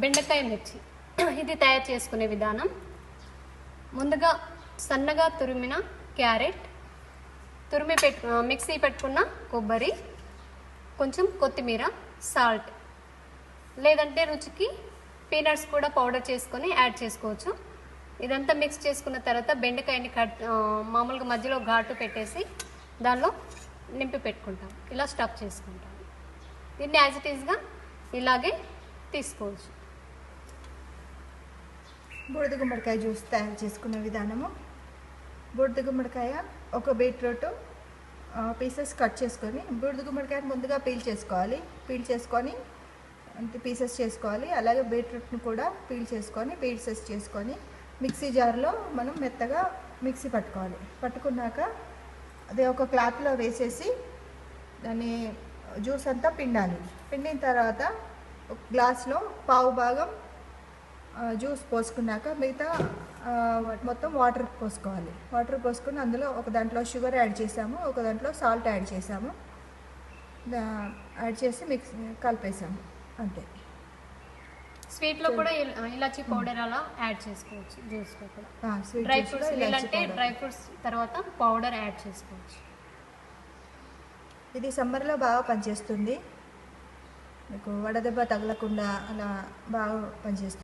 బెండకాయ మిర్చి. ఇది తయారు చేసుకునే విధానం. ముందుగా సన్నగా తురిమిన క్యారెట్ తురిమి పెట్టు మిక్సీ పెట్టుకున్న కొబ్బరి కొంచెం కొత్తిమీర సాల్ట్. లేదంటే రుచికి పీనట్స్ కూడా పౌడర్ చేసుకొని యాడ్ చేసుకోవచ్చు. ఇదంతా మిక్స్ చేసుకున్న తర్వాత బెండకాయని కట్ మామూలుగా మధ్యలో ఘాటు పెట్టేసి దానిలో నింపి పెట్టుకుంటాం. ఇలా స్టఫ్ చేసుకుంటాం. దీన్ని యాజ్ ఇట్ ఈస్గా ఇలాగే తీసుకోవచ్చు. బూడిద గుమ్మడికాయ జ్యూస్ తయారు చేసుకునే విధానము. బూడిద గుమ్మడికాయ ఒక బీట్రూట్ పీసెస్ కట్ చేసుకొని బూడిద గుమ్మడికాయని ముందుగా పీల్ చేసుకోవాలి. పీల్ చేసుకొని పీసెస్ చేసుకోవాలి. అలాగే బీట్రూట్ని కూడా పీల్ చేసుకొని పీసెస్ చేసుకొని మిక్సీ జార్లో మనం మెత్తగా మిక్సీ పట్టుకోవాలి. పట్టుకున్నాక అది ఒక క్లాత్లో వేసేసి దాన్ని జ్యూస్ అంతా పిండాలి. పిండిన తర్వాత ఒక గ్లాస్లో పావు భాగం జ్యూస్ పోసుకున్నాక మిగతా మొత్తం వాటర్ పోసుకోవాలి. వాటర్ పోసుకుని అందులో ఒక దాంట్లో షుగర్ యాడ్ చేసాము ఒక దాంట్లో సాల్ట్ యాడ్ చేసాము. యాడ్ చేసి మిక్స్ కలిపేసాము అంతే. స్వీట్లో కూడా ఇల- ఇలాచీ పౌడర్ అలా యాడ్ చేసుకోవచ్చు జ్యూస్లో కూడా. Dry fruits powder. Dry fruits తర్వాత పౌడర్ యాడ్ చేసుకోవచ్చు. ఇది సమ్మర్లో బాగా పనిచేస్తుంది. మీకు వడదెబ్బ తగలకుండా అలా బాగా పనిచేస్తుంది.